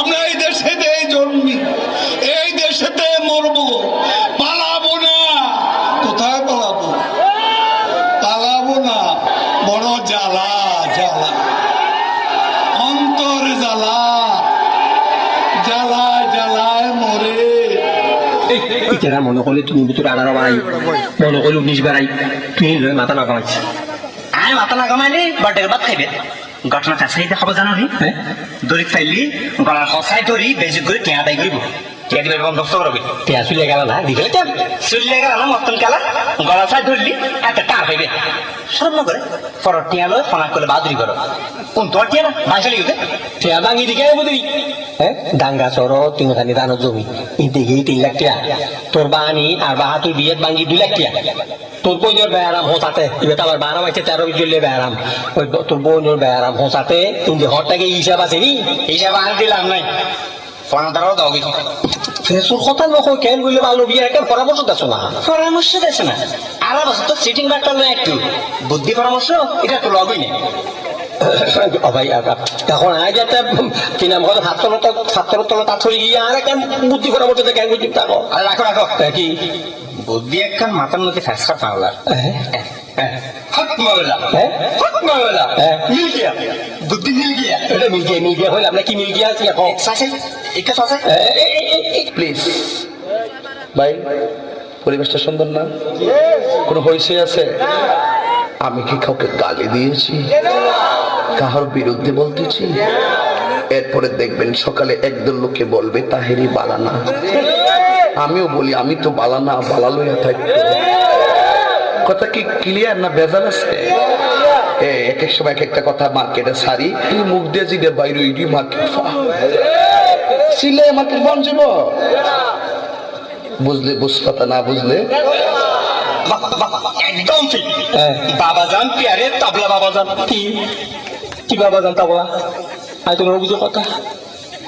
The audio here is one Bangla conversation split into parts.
আমরা এই দেশেতে জন্মি, এই দেশেতে মরবো। পালাবো না। কোথায় পালাবো? পালাবো না। বড় জ্বালা জ্বালা। অন্তর জ্বালা। জ্বালায় জ্বালায় মরে। ইতারা মনে করলে তুমি বুতুর আগারো বাড়াই। মনে করলে উনিশ বাড়াই। তুই মাথা না কামাইছ আয় মাথা না কামাইলি বার্থডে ভাত খাইবে। ঘটনা কাছাই দেখাবো জানো নি হ্যাঁ? দড়ি ফাইলি গলার হসাই ধরি বেজি করে টেঁয়া দায় করিব টিয়া দিবে বন্দোবস্ত করবে তে আসলে গেল না দিলে তো চুল্লে গেল না মতন কালা গলা সাই ধরলি একটা টার পাইবে সরব করে। পর টিয়া লয় ফোনা করলে বাদুরি করো। কোন তোর টিয়া না? ভাইসলি গেছে তে ভাঙি দিকে বুঝলি হ্যাঁ? ডাঙ্গা চর তিনখানি দানো জমি। ইদিকে তিন লাখ টিয়া। তোর বাহানি আর বাহা তুই বিয়ে ভাঙি দুই লাখ টিয়া। তোর বইনের বেয়ারাম হোসাতে এবার আবার বাহারাম আছে তেরো চললে বেয়ারাম। ওই তোর বইনের বেয়ারাম হোসাতে তুমি হরটাকে হিসাব আছে নি? হিসাব আর দিলাম নাই। ফোনা দ্বারাও দাও কথা নকো কেন বললে বিয়ে একটা পরামর্শ দেছো না? পরামর্শ না। আর বছর তো সিটিং ব্যাগটা না একটু বুদ্ধি পরামর্শ এটা তো লগই ও ভাই এখন আজ একটা কি নাম হলো তলে গিয়ে আর কেন বুদ্ধি বলতে কেন বুদ্ধি থাকো আর রাখো রাখো। কি? বুদ্ধি একখান মাথার মধ্যে ফ্যাসকা পাওলার হ্যাঁ? হ্যাঁ? হ্যাঁ। মিল গিয়া। বুদ্ধি মিল গিয়া। এটা মিল গিয়ে মিল গিয়ে হইলে আমরা কি মিল গিয়ে আছি এখন সাসে প্লিজ ভাই, পরিবেশটা সুন্দর না? কোনো হয়েছে আছে? আমি কি কাউকে গালি দিয়েছি? কাহার বিরুদ্ধে বলতেছি? এরপরে দেখবেন সকালে একদল লোকে বলবে তাহেরি বালানা আমিও বলি, আমি তো বালানা বালা লইয়া থাকব। কথা কি ক্লিয়ার না বেজাল আছে? এক এক সময় এক একটা কথা মার্কেটে সারি মুখ দিয়ে জিডে বাইরে মার্কেট মার্কেট বন যাব বুঝলে বুঝপাতা না বুঝলে? একদম ঠিক। হ্যাঁ। বাবা পিয়ারে তাবলা বাবা জান কি? কি বাবা জানতা বলা আজ তোমার অভিযোগ কথা।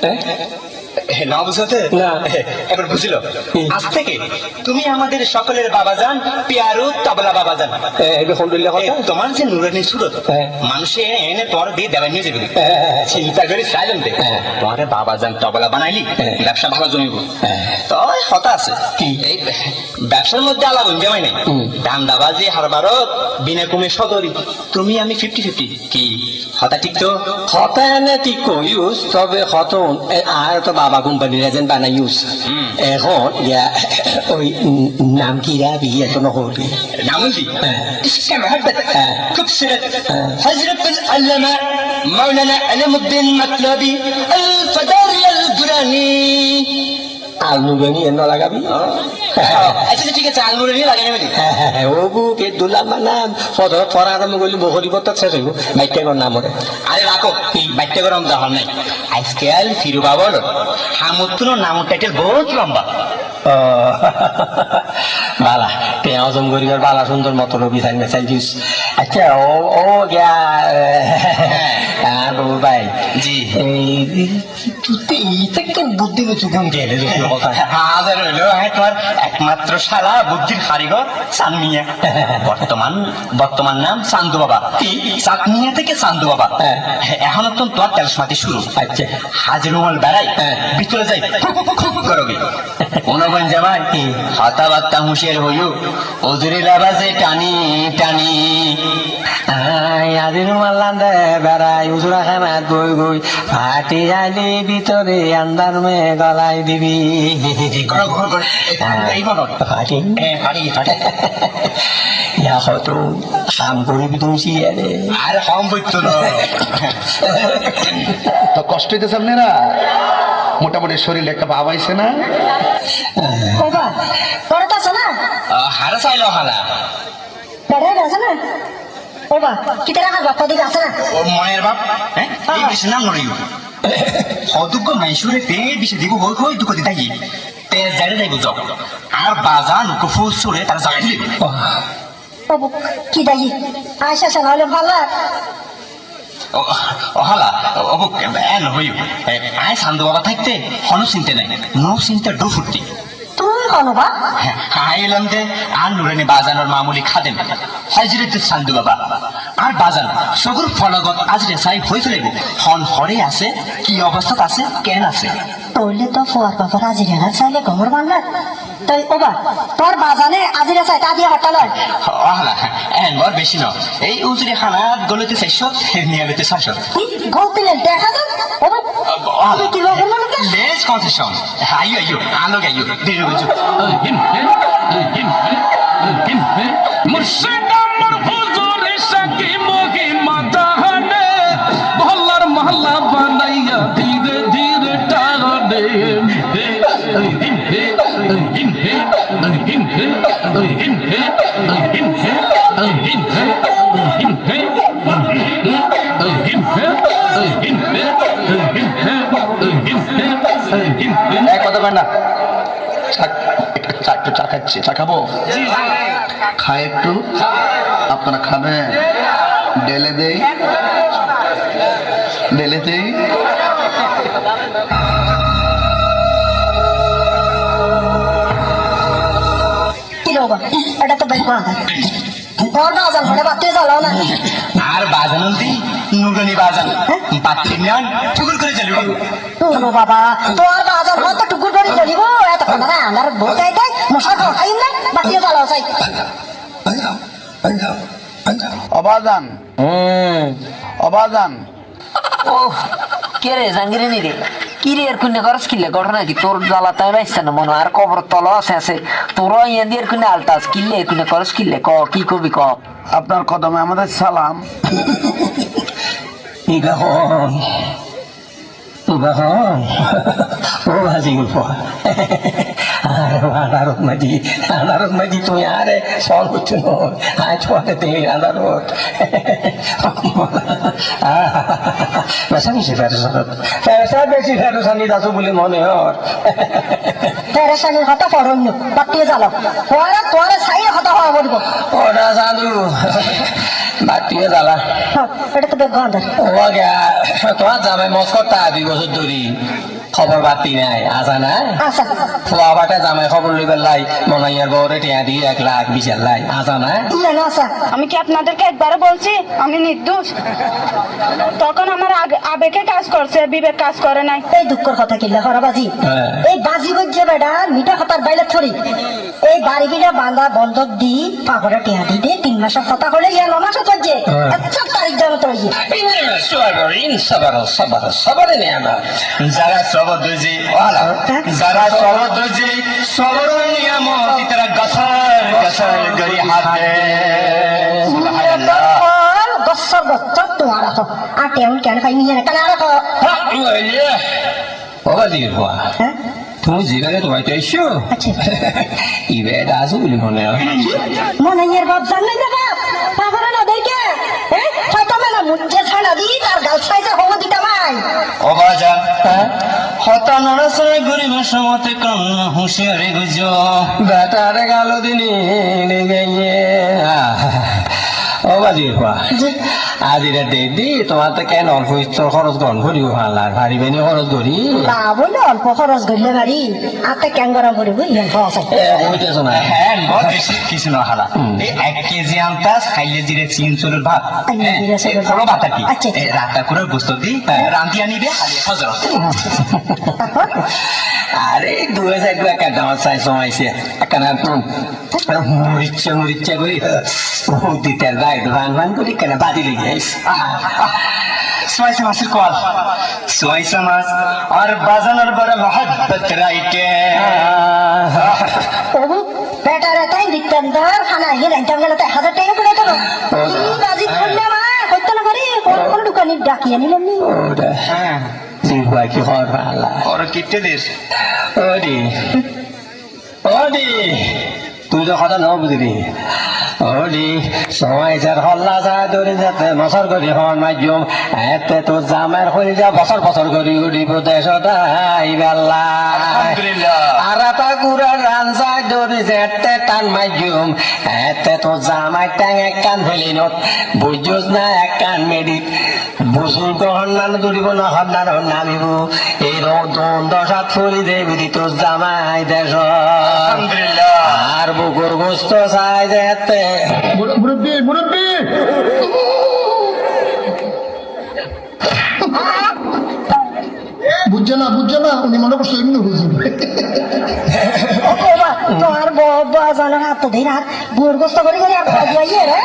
হ্যাঁ? হে, না বুঝাতে? না। এবার বুঝলো। আজ থেকে তুমি আমাদের সকলের বাবা যান পিয়ারু তাবলা বাবা জান এই খন্ডুল্লা এ, কথা তোমার যে নুরানি সুরত। মানুষে এনে তোর দিয়ে দেবেন নিয়ে যাবে। চিন্তা করে হ্যাঁ। তোমারে বাবা জান তবলা বানাইলি। ব্যবসা ভালো জমিব। তো হতা আছে কি? এই ব্যবসার মধ্যে আলাপ জামাই নাই হুম। দান্দাবাজি হারবারত বিনা কমে সদরি তুমি আমি ফিফটি ফিফটি কি হতা ঠিক তো হতা এনে ঠিক ইউজ তবে হতন আর তো বাবা কোম্পানির এজেন্ট বানাই ইউজ হুম। এখন ওই নাম কি রা বিয়ে তো নহবি نعوذي آه. استمع هبت آه. كبسرت آه. حضرة العلماء مولانا علم الدين مطلبي الفداري الدراني আর নুরানি এনে লাগাবি আচ্ছা ঠিক আছে আঙুরে নিয়ে লাগাই নেবেন ও বু পেট দুলাম নাম পদর পড়া আরম্ভ করলি বহরি পত্র শেষ হইব মাইটেগর নামরে আরে রাখো বাইটে গরম দহন নাই আজকাল ফিরু বাবল হামুতুন নাম টাইটেল বহুত লম্বা ও, বালা তে হজম করিবার বালা সুন্দর মতো রবি থাকবে চাইছিস আচ্ছা ও ও গিয়া হ্যাঁ বাবু ভাই জি। হাজার হইল হ্যাঁ তোমার একমাত্র শালা বুদ্ধির কারিগর চানমিয়া বর্তমান বর্তমান নাম চান্দু বাবা। চাঁদমিয়া থেকে চান্দু বাবা। হ্যাঁ। এখন তো তোমার তেলসমাতি শুরু। আচ্ছা। হাজির মহল বেড়াই হ্যাঁ। ভিতরে যাই করবি। অনুগণ জামাই হাতাবাত্তা হুঁশিয়ার হইল ওজুরি লাবাজে টানি টানি। বেড়াই উজুরা খানাত গই গই ফাটি ভিতরে আন্দার মে গলাই দিবি হ্যাঁ। ইয়া হয়তো কাম করিবি তুমি সিয়ারে আর কম বইতো না তো কষ্ট হইতেছে আপনারা? মোটামুটি শরীরে একটা ভাব আইছে না? আছে না? হারা চাইলো হালা। আছে না? বাবা কি তারা হার বাপ্পা দিকে আছে না? ও মনের বাপ হ্যাঁ? এই বেশি নাম নড়িও। অযোগ্য মাইসুরে তে বেশি দিব হই হই দুঃখ তে জায়গা যাইব যাও আর বাজান কুফু সুরে তার দিবে বাবু কি দায়ী? আয়সা আসা নাহলে ভালো। অহালা অবুক এন হইও আয় সান্দু বাবা থাকতে হনু চিনতে নাই নো চিন্তা ডু ফুর্তি তুমি কোনো বা? হাই এলাম দে আর নুরানি বাজানোর মামুলি খাদেন হাজিরিতে সান্দু বাবা। আর বাজান সগুর ফলগত আজ রেসাই হয়ে চলিব। হন হরে আছে কি অবস্থাত আছে কেন আছে? তৈলে তো ফুয়ার বাবার আজিরা না চাইলে গমর বাংলার তাই ওবা তোর বাজানে আজিরা চাই তা দিয়ে হট্টা লয় অহলা এন বর বেশি ন। এই উজরি খানাত গলতে চাইছ নিয়ালিতে চাইছ। গলতিলে দেখা যান ওবা তুই কি লোকে কনসেশন আইও আইও আলোক আইও। দিরু বুঝু হুজুর সাকি মোহি মাদানে ভল্লার মহল্লা বানাইয়া ধীরে ধীরে টানে এক কথা না একটু চা খাচ্ছি। চা খাব? খাই একটু। আপনারা খাবেন। ডেলে দেই। ডেলে দেই। এটা তো বের করা আর বাজান দি নুরনি বাজান। পাত্রি নান টুকুর করে চলিব বাবা তোর বাজান চলিব এত কথা আমার বউ তাই তাই মশা খাও খাই না? জ্বালাও চাই অবাজান। অবাজান। ও কে রে জাঙ্গিরে নি রে কি রে এর কুন্নে করস কিলে ঘটনা কি? তোর জ্বালা তাই বাইছে না? মনে হয়, আর কবর তল আছে আছে। তোর ইয়ান দিয়ে কুন্নে আলতাস কিলে এর কুন্নে করস কিলে ক কি কবি ক? আপনার কদমে আমাদের সালাম। হন ও হাজি গল্প আনারত মাঝি আনারত মাঝি তুমি আরে সল হচ্ছে আয় ছোয়াতে তেলে আনারত বেসা মিশে ফেরসাত ফেরসাত বেশি ফেরসানি দাসু বলে মনে হর পেরেশানির হতা পড়ন্য বাতি জ্বালাও তোরা তোরা ছাই হতা হওয়া পড়ব ওটা সাধু বাতিয়ে জ্বালা এটা তো বেগ গন্ধ ও গা তোমার জামাই মস্কর তা দুই বছর ধরি। খবর বাতি নাই আসা নাই? খোয়া বাটে জামাই খবর লইবার লাই মনাইয়ার বউরে টিয়া দিয়ে এক লাখ বিশ লাই আসা নাই? ইয়ে না আচ্ছা আমি কি আপনাদেরকে একবারে বলছি? আমি নির্দোষ তখন আমার আগ- আবেগে কাজ করছে বিবেক কাজ করে নাই। এই দুঃখের কথা কিল্লা হরা বাজি। এই বাজি বলছে বেটা মিঠা কথার বাইলে থরি এই বাড়ি বিড়া বাঁধা বন্ধক দি পাগড়ে টিয়া দি দে তিন মাসের কথা হলে ইয়া ন মাসে হ্যাঁ। আচ্ছা তারিখ জানো তো ইয়ে সবার সবার সবার নিয়ামা যারা সবর ওয়ালা যারা সবর দর্জি সবর নিয়ম তারা গসর গসর গরি হাতে। সুবহানাল্লাহ। কেন খাই নিয়ে কেন ও বাজি হওয়া হ্যাঁ? তুমি তোমায় তো এসো আচ্ছা। ইবে এটা আসো বলি মনে হয়। মনে এর বাপ জানলে না বাপ পাগড়ে না দেখে। হ্যাঁ হয়তো মেলা মুচ্ছে ছাড়া দি তার গাল ছাইছে হব দিতে ভাই অবাজা। হতা নড়াচড়া গরিবের সমতে কাম হুঁশিয়ারি গুজ। বেতার গালো দিনে গাইয়ে। ও বাজি আজিরে দে দি তোমার তো কেন অল্প ইচ্ছর খরচ গ্রহণ করিব ভালা? ভারিবে নি খরচ করি? লাভ হইলে অল্প খরচ করলে গাড়ি আতে ক্যাং গরম ইয়ে এ হইতেছ না? হ্যাঁ বেশি কিছু নহালা এই এক কেজি আমতাস খাইলে জিরে চিন চুলের ভাত। ভাত। বড় ভাত। আর কি। এই রাতটা করে গোস্ত দি রান্তি আনিবে হালিয়ে হজরত তারপর আরে দুয়ে সাইড একটা দামাত চাই সমাইছে একখানা মরিচ্ছে মরিচ্ছে করি দিতে রাই ভান ভান করি কেন বাদি লেগে সোয়াইসা মাসের কল। সোয়াইসা মাস আর বাজানোর বড় মহব্বত রাইটে। বেটারে তাই দিতেন ধর খানা ইয়ে রাইতাম গেলে তাই হাজার টাকা করে দেবো এই বাজি করলে মা হইতো না করি কোন কোন দোকানে ডাকিয়ে নিলাম নি। হ্যাঁ। জিহুয়া কি হর ভালা ওর কিটে দিস। ওডি ওডি তুই তো কথা নাও বুঝলি ওডি সময় যার হল্লা যায় দৌড়ে যাতে বছর করি হন মাধ্যম এতে তো জামের হয়ে যা বছর বছর করি উঠিব দেশ তাই বেলা আলহামদুলিল্লাহ। আর রাঞ্জাই ধরে যেতে টান মাইজুম এতে তো জামাই ট্যাং এক কান হলি নত না এক কান মেডিত বুঝুন তো হন্নান দুরিব না হন্নান হন্নামিব এই রোদন দশাত ফুলি দিত জামাই দেশ। আর বুকুর গোস্ত চাই যেতে মুরব্বী মুরব্বী বুঝছে না বুঝছে না উনি মনে করছে এমনি বুঝবে তোমার বাজানের হাত ধরে হাত বুড় গোস্ত করে করে আর রে?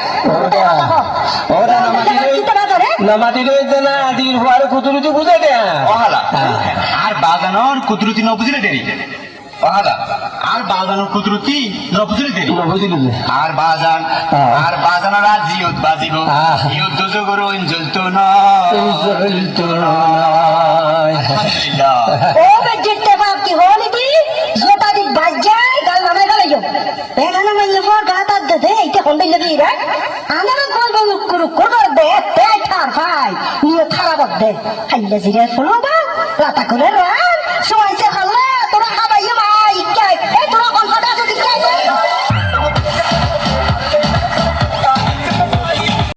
ওরা না দিন হওয়ার বুঝে বাজানোর কুদরতি ন বুঝলে দেরি। আর বাজানোর কুদরতি ন দেরি। বুঝলি আর বাজান হ্যাঁ। আর বাজানোর আর জিয়ত বাজিব। হ্যাঁ। ইয়ত জগর জ্বলতো না আলহামদুলিল্লাহ। ও বেজিতে বাপ কি হলি নামে গেলে যো বেগানা মাইলে পর গাতা দে দে এইটা হন্ডে লাগি রে আমার কল বল কুরু কুরু দে তে ঠার